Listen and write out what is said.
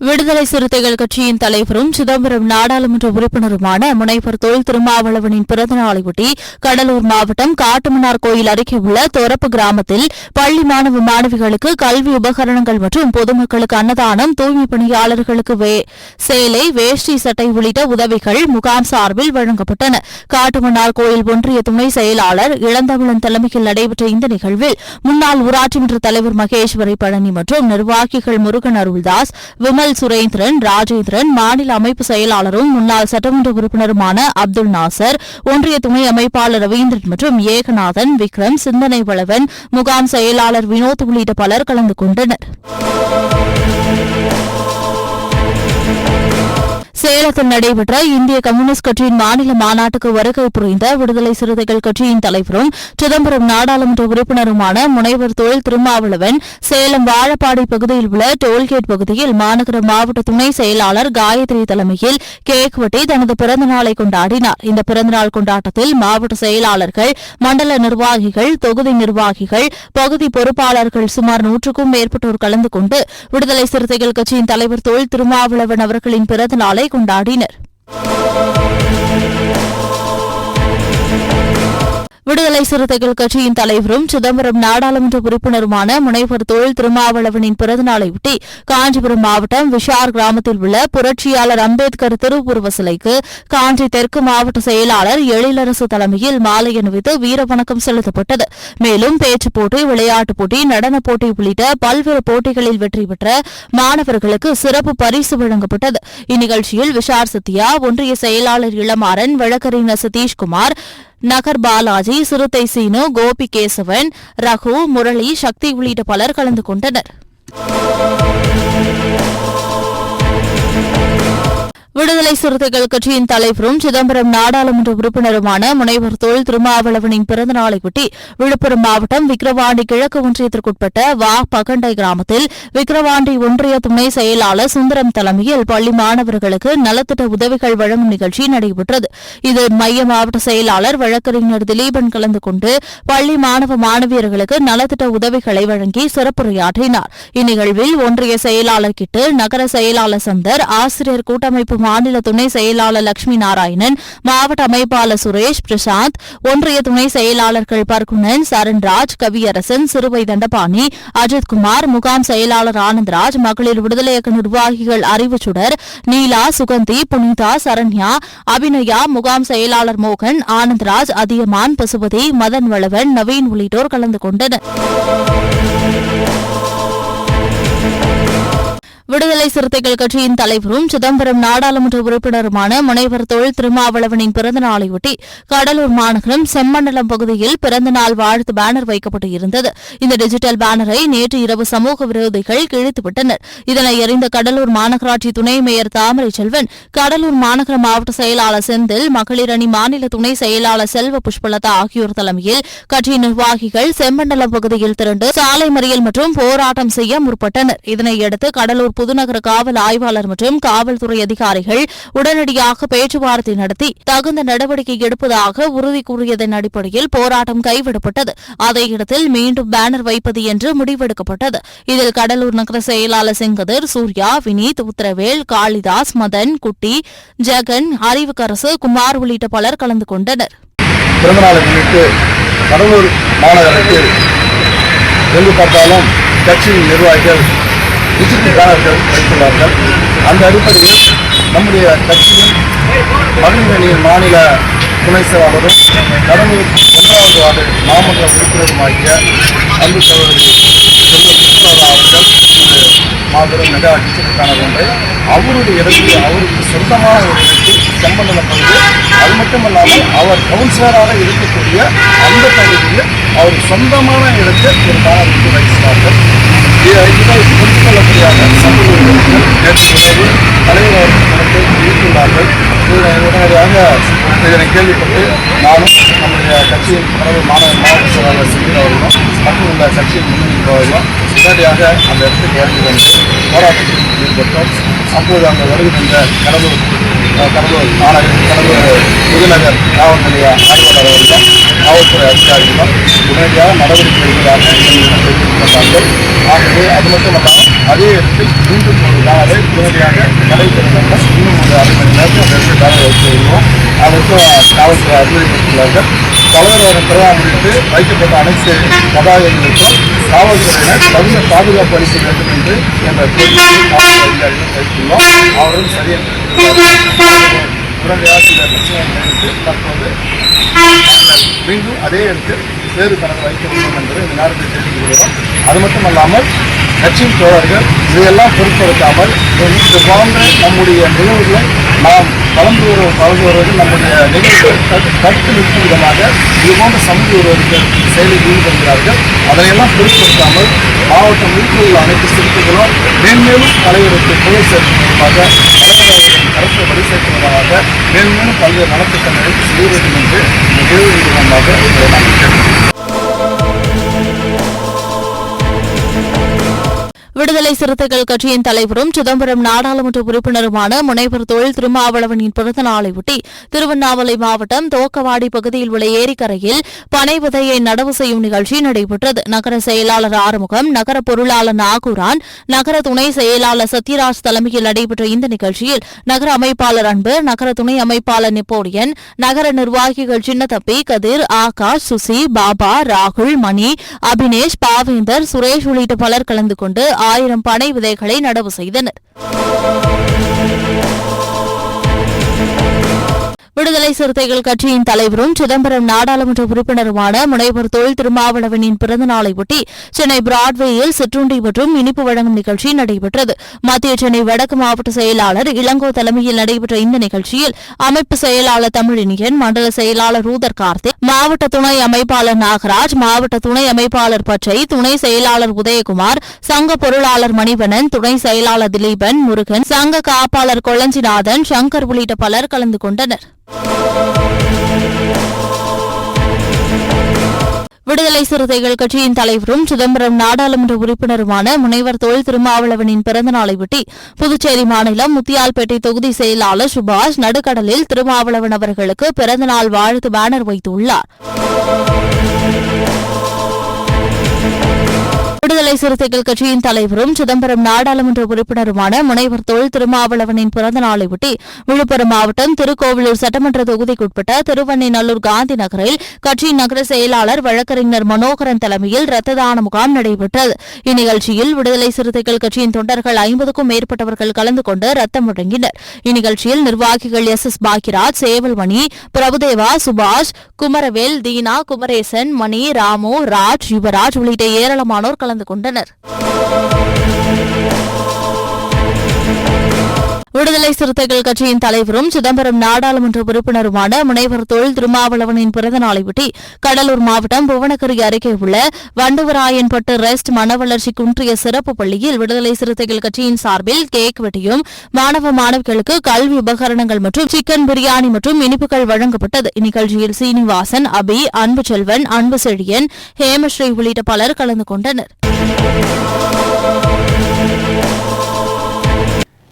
விடுதலை சிறுத்தைகள் கட்சியின் தலைவரும் சிதம்பரம் நாடாளுமன்ற உறுப்பினருமான முனைவர் தொல் திருமாவளவனின் பிறந்த நாளையொட்டி கடலூர் மாவட்டம் காட்டுமன்னார் கோயில் அருகே உள்ள தொரப்பு கிராமத்தில் பள்ளி மாணவ மாணவிகளுக்கு கல்வி உபகரணங்கள் மற்றும் பொதுமக்களுக்கு அன்னதானம் தூய்மை பணியாளர்களுக்கு வே- சேலை வேஷ்டி சட்டை உள்ளிட்ட உதவிகள் முகாம் சார்பில் வழங்கப்பட்டன. காட்டுமன்னார் கோயில் ஒன்றிய துணை செயலாளர் இளந்தமிழன் தலைமையில் நடைபெற்ற இந்த நிகழ்வில் முன்னாள் ஊராட்சி மன்ற தலைவர் மகேஸ்வரி பழனி மற்றும் நிர்வாகிகள் முருகன் அருள்தாஸ் விமல் சுரேந்திரன் ராஜேந்திரன் மாநில அமைப்பு செயலாளரும் முன்னாள் சட்டமன்ற உறுப்பினருமான அப்துல் நாசர் ஒன்றிய துணை அமைப்பாளர் ரவீந்திரன் மற்றும் ஏகநாதன் விக்ரம் சிந்தனை வளவன் முகாம் செயலாளர் வினோத் உள்ளிட்ட பலர் கலந்து கொண்டனர். சேலத்தில் நடைபெற்ற இந்திய கம்யூனிஸ்ட் கட்சியின் மாநில மாநாட்டுக்கு வருகை புரிந்த விடுதலை சிறுத்தைகள் கட்சியின் தலைவரும் சிதம்பரம் நாடாளுமன்ற உறுப்பினருமான முனைவர் தொழில் திருமாவளவன் சேலம் வாழப்பாடி பகுதியில் உள்ள டோல்கேட் பகுதியில் மாநகர மாவட்ட துணை செயலாளர் காயத்ரி தலைமையில் கேக் வெட்டி தனது பிறந்த நாளை கொண்டாடினார். இந்த பிறந்தநாள் கொண்டாட்டத்தில் மாவட்ட செயலாளர்கள் மண்டல நிர்வாகிகள் தொகுதி நிர்வாகிகள் பகுதி பொறுப்பாளர்கள் சுமார் நூற்றுக்கும் மேற்பட்டோர் கலந்து கொண்டு விடுதலை சிறுத்தைகள் கட்சியின் தலைவர் தொல் திருமாவளவன் அவர்களின் பிறந்த நாளை கொண்டாடினர். விடுதலை சிறுத்தைகள் கட்சியின் தலைவரும் சிதம்பரம் நாடாளுமன்ற உறுப்பினருமான முனைவர் தொழில் திருமாவளவனின் பிறந்தநாளையொட்டி காஞ்சிபுரம் மாவட்டம் விஷார் கிராமத்தில் உள்ள புரட்சியாளர் அம்பேத்கர் திருவுருவ சிலைக்கு காஞ்சி தெற்கு மாவட்ட செயலாளர் எழிலரசு தலைமையில் மாலை அணிவித்து வீரவணக்கம் செலுத்தப்பட்டது. மேலும் பேச்சுப் போட்டி விளையாட்டுப் போட்டி நடனப் போட்டி உள்ளிட்ட பல்வேறு போட்டிகளில் வெற்றி பெற்ற மாணவர்களுக்கு சிறப்பு பரிசு வழங்கப்பட்டது. இந்நிகழ்ச்சியில் விஷார் சத்யா ஒன்றிய செயலாளர் இளமாறன் வழக்கறிஞர் சதீஷ்குமார் நகர் பாலாஜி சிறுத்தை சீனு கோபி கேசவன் ரகு முரளி சக்தி உள்ளிட்ட பலர் கலந்து கொண்டனர். விடுதலை சிறுத்தைகள் கட்சியின் தலைவரும் சிதம்பரம் நாடாளுமன்ற உறுப்பினருமான முனைவர் தொல் திருமாவளவனின் பிறந்த நாளையொட்டி விழுப்புரம் மாவட்டம் விக்கிரவாண்டி கிழக்கு ஒன்றியத்திற்குட்பட்ட வா பகண்டை கிராமத்தில் விக்கிரவாண்டி ஒன்றிய துணை செயலாளர் சுந்தரம் தலைமையில் பள்ளி மாணவர்களுக்கு நலத்திட்ட உதவிகள் வழங்கும் நிகழ்ச்சி நடைபெற்றது. இதில் மைய மாவட்ட செயலாளர் வழக்கறிஞர் திலீபன் கலந்து கொண்டு பள்ளி மாணவ மாணவியர்களுக்கு நலத்திட்ட உதவிகளை வழங்கி சிறப்புரையாற்றினார். இந்நிகழ்வில் ஒன்றிய செயலாளர் கிட்டு நகர செயலாளர் சந்தர் ஆசிரியர் கூட்டமைப்பு மாநில துணை செயலாளர் லட்சுமி நாராயணன் மாவட்ட அமைப்பாளர் சுரேஷ் பிரசாந்த் ஒன்றிய துணை செயலாளர்கள் பர்குணன் சரண்ராஜ் கவியரசன் சிறுவை தண்டபாணி அஜித்குமார் முகாம் செயலாளர் ஆனந்த்ராஜ் மகளிர் விடுதலை இயக்க நிர்வாகிகள் அறிவுச்சுடர் நீலா சுகந்தி புனிதா சரண்யா அபிநயா முகாம் செயலாளர் மோகன் ஆனந்த்ராஜ் அதியமான் பசுபதி மதன் வளவன் நவீன் உள்ளிட்டோர் கலந்து கொண்டனர். விடுதலை சிறுத்தைகள் கட்சியின் தலைவரும் சிதம்பரம் நாடாளுமன்ற உறுப்பினருமான முனைவர் தொழில் திருமாவளவனின் பிறந்த நாளையொட்டி கடலூர் மாநகரம் செம்மண்டலம் பகுதியில் பிறந்த நாள் வாழ்த்து பேனர் வைக்கப்பட்டு இருந்தது. இந்த டிஜிட்டல் பேனரை நேற்று இரவு சமூக விரோதிகள் கிழித்துவிட்டனர் இதனை அறிந்த கடலூர் மாநகராட்சி துணை மேயர் தாமரை செல்வன் கடலூர் மாநகர மாவட்ட செயலாளர் செந்தில் மகளிர் அணி மாநில துணை செயலாளர் செல்வ புஷ்பலதா ஆகியோர் தலைமையில் கட்சி நிர்வாகிகள் செம்மண்டலம் பகுதியில் திரண்டு சாலை மறியல் மற்றும் போராட்டம் செய்ய முற்பட்டனர். இதனையடுத்து கடலூர் புதுநகர காவல் ஆய்வாளர் மற்றும் காவல்துறை அதிகாரிகள் உடனடியாக பேச்சுவார்த்தை நடத்தி தகுந்த நடவடிக்கை எடுப்பதாக உறுதி கூறியதன் அடிப்படையில் போராட்டம் கைவிடப்பட்டது. அதே இடத்தில் மீண்டும் பேனர் வைப்பது என்று முடிவெடுக்கப்பட்டது. இதில் கடலூர் நகர செயலாளர் செங்கதிர் சூர்யா வினீத் உத்தரவேல் காளிதாஸ் மதன் குட்டி ஜெகன் அறிவுக்கரசு குமார் உள்ளிட்ட பலர் கலந்து கொண்டனர். கடலூர் மாநகரத்தில் எங்கு பார்த்தாலும் கட்சியின் நிர்வாகிகள் விசிட்டு வைத்துள்ளார்கள். அந்த அடிப்படையில் நம்முடைய கட்சியின் மகளிர் மாநில துணை செயலாளரும் கடலூர் ஒன்றாவது வார்டு மாமன்ற உறுப்பினருமாகிய அன்பு சகோதரி செல்வ சுற்றுலா அவர்கள் ஒரு மாபெரும் மெகா டிஜிட்டல் பேனர் ஒன்றை அவருடைய இடத்தில் அவருக்கு சொந்தமான ஒரு இடத்தில் செம்பந்தன பகுதி அது மட்டுமல்லாமல் அவர் கவுன்சிலராக இருக்கக்கூடிய அந்த பகுதியில் அவர் சொந்தமான இடத்தில் ஒரு பேனர் வைக்கிறார்கள் இதை இதை புரிந்து கொள்ளக்கூடியதாக சமூக ஊடகங்கள் நேற்று தலைவர் அவர்கள் இருக்கின்றார்கள் உடனடியாக இதனை கேள்விப்பட்டு நானும் நம்முடைய கட்சியின் கடவுள் மாணவ மாவட்ட செயலாளர் செந்தில் அவர்களும் மற்றும் இந்த கட்சியின் முன்னணி உடனடியாக அந்த இடத்துக்கு இறங்கி வந்து போராட்டத்தில் ஈடுபட்டோம் அப்போது அங்கே வருகின்ற கடலூர் கடலூர் மாநகர் கடலூர் புதுநகர் காவல் நிலைய ஆய்வாளர் அவர்களும் காவல்துறை அதிகாரிகளும் உடனடியாக நடவடிக்கை எடுப்பதாக எங்களிடம் ஆகவே அது மட்டும் இல்லாமல் அதே இடத்தில் மீண்டும் ஒரு நாளை உடனடியாக நடைபெறுகிறார்கள் இன்னும் ஒரு அரை மணி நேரத்தில் அந்த இடத்தில் வேலை வைத்து வருவோம் அதற்கும் காவல்துறை அறிவுறுத்தியுள்ளார்கள் தலைவர் பிறகு முன்னிட்டு வைக்கப்பட்ட அனைத்து பதாகைகளுக்கும் காவல்துறையினர் தகுந்த பாதுகாப்பு அளிக்க வேண்டும் என்று என்ற கோரிக்கையை காவல்துறை அதிகாரிகள் வைத்துள்ளோம் அவரும் சரியாக உடனடியாக இந்த பிரச்சனையை நினைத்து தற்போது நாங்கள் மீண்டும் அதே இடத்தில் வேறு கணக்கு வைக்க வேண்டும் என்பதை இந்த நேரத்தில் தெரிவித்துக் கொள்கிறோம். அது மட்டும் மட்டுமல்லாமல் கட்சியின் தோழர்கள் இதையெல்லாம் பொருட்படுத்தாமல் இது போன்ற நம்முடைய நிகழ்வுகளை நாம் கலந்து வரு கலந்து வருவது நம்முடைய நிகழ்வுகள் தடு- தடுத்து நிறுத்தும் விதமாக இது போன்ற சமூக ஒருவர்கள் செயலில் ஈடுபடுகிறார்கள். அதையெல்லாம் பொருட்படுத்தாமல் மாவட்டம் வீட்டில் உள்ள அனைத்து சிறுத்தைகளும் மேன்மேலும் தலைவருக்கு புகழ் சேர்க்கும் விதமாக தலைவர்களின் கருத்தை வழி சேர்க்கிறதாக மேன்மேலும் பல்வேறு நலத்திட்டங்களை செய்ய வேண்டும் என்று நிகழ்வு மூலமாக உங்களை நாங்கள் கேட்டுக்கொள்கிறோம். விடுதலை சிறுத்தைகள் கட்சியின் தலைவரும் சிதம்பரம் நாடாளுமன்ற உறுப்பினருமான முனைவர் தொழில் திருமாவளவனின் பிறந்த நாளையொட்டி திருவண்ணாமலை மாவட்டம் தோக்கவாடி பகுதியில் உள்ள ஏரிக்கரையில் பனை விதையை நடவு செய்யும் நிகழ்ச்சி நடைபெற்றது. நகர செயலாளர் ஆறுமுகம் நகர பொருளாளர் நாகூரான் நகர துணை செயலாளர் சத்யராஜ் தலைமையில் நடைபெற்ற இந்த நிகழ்ச்சியில் நகர அமைப்பாளர் அன்பு நகர துணை அமைப்பாளர் நெப்போலியன் நகர நிர்வாகிகள் சின்னத்தப்பி கதிர் ஆகாஷ் சுசி பாபா ராகுல் மணி அபினேஷ் பாவேந்தர் சுரேஷ் உள்ளிட்ட பலர் கலந்து கொண்டு ஆயிரம் பனை விதைகளை நடவு செய்தனர். விடுதலை சிறுத்தைகள் கட்சியின் தலைவரும் சிதம்பரம் நாடாளுமன்ற உறுப்பினருமான முனைவர் தொழில் திருமாவளவனின் பிறந்த நாளையொட்டி சென்னை பிராட்வேயில் சிற்றுண்டி மற்றும் இனிப்பு வழங்கும் நிகழ்ச்சி நடைபெற்றது. மத்திய சென்னை வடக்கு மாவட்ட செயலாளர் இளங்கோ தலைமையில் நடைபெற்ற இந்த நிகழ்ச்சியில் அமைப்பு செயலாளர் தமிழினியன் மண்டல செயலாளர் ரூதர் கார்த்திக் மாவட்ட துணை அமைப்பாளர் நாகராஜ் மாவட்ட துணை அமைப்பாளர் பச்சை துணை செயலாளர் உதயகுமார் சங்க பொருளாளர் மணிவண்ணன் துணை செயலாளர் திலீபன் முருகன் சங்க காப்பாளர் கொளஞ்சிநாதன் சங்கர் உள்ளிட்ட பலர் கலந்து கொண்டனர். விடுதலை சிறுத்தைகள் கட்சியின் தலைவரும் சிதம்பரம் நாடாளுமன்ற உறுப்பினருமான முனைவர் தொழில் திருமாவளவனின் பிறந்த நாளையொட்டி புதுச்சேரி மாநிலம் முத்தியால்பேட்டை தொகுதி செயலாளர் சுபாஷ் நடுக்கடலில் திருமாவளவன் அவர்களுக்கு பிறந்தநாள் வாழ்த்து பேனர் வைத்துள்ளார். விடுதலை சிறுத்தைகள் கட்சியின் தலைவரும் சிதம்பரம் நாடாளுமன்ற உறுப்பினருமான முனைவர் தொழில் திருமாவளவனின் பிறந்த நாளையொட்டி விழுப்புரம் மாவட்டம் திருக்கோவிலூர் சட்டமன்ற தொகுதிக்குட்பட்ட திருவண்ணைநல்லூர் காந்தி நகரில் கட்சியின் நகர செயலாளர் வழக்கறிஞர் மனோகரன் தலைமையில் ரத்த தான முகாம் நடைபெற்றது. இந்நிகழ்ச்சியில் விடுதலை சிறுத்தைகள் கட்சியின் தொண்டர்கள் ஐம்பதுக்கும் மேற்பட்டவர்கள் கலந்து கொண்டு ரத்தம் வழங்கினர் இந்நிகழ்ச்சியில் நிர்வாகிகள் எஸ் எஸ் பாக்கியராஜ் சேவல்மணி பிரபுதேவா சுபாஷ் குமரவேல் தீனா குமரேசன் மணி ராமு ராஜ் யுவராஜ் உள்ளிட்ட ஏராளமானோர் கலந்து கலந்து கொண்டனர். விடுதலை சிறுத்தைகள் கட்சியின் தலைவரும் சிதம்பரம் நாடாளுமன்ற உறுப்பினருமான முனைவர் தொழில் திருமாவளவனின் பிறந்தநாளையொட்டி கடலூர் மாவட்டம் புவனகிரி அருகே உள்ள வண்டுவராயன்பட்டு ரெஸ்ட் மனவளர்ச்சி குன்றிய சிறப்பு பள்ளியில் விடுதலை சிறுத்தைகள் கட்சியின் சார்பில் கேக் வெட்டியும் மாணவ மாணவிகளுக்கு கல்வி உபகரணங்கள் மற்றும் சிக்கன் பிரியாணி மற்றும் இனிப்புகள் வழங்கப்பட்டது. இந்நிகழ்ச்சியில் சீனிவாசன் அபி அன்பு செல்வன் அன்பு செழியன் ஹேமஸ்ரீ உள்ளிட்ட பலர் கலந்து கொண்டனர்.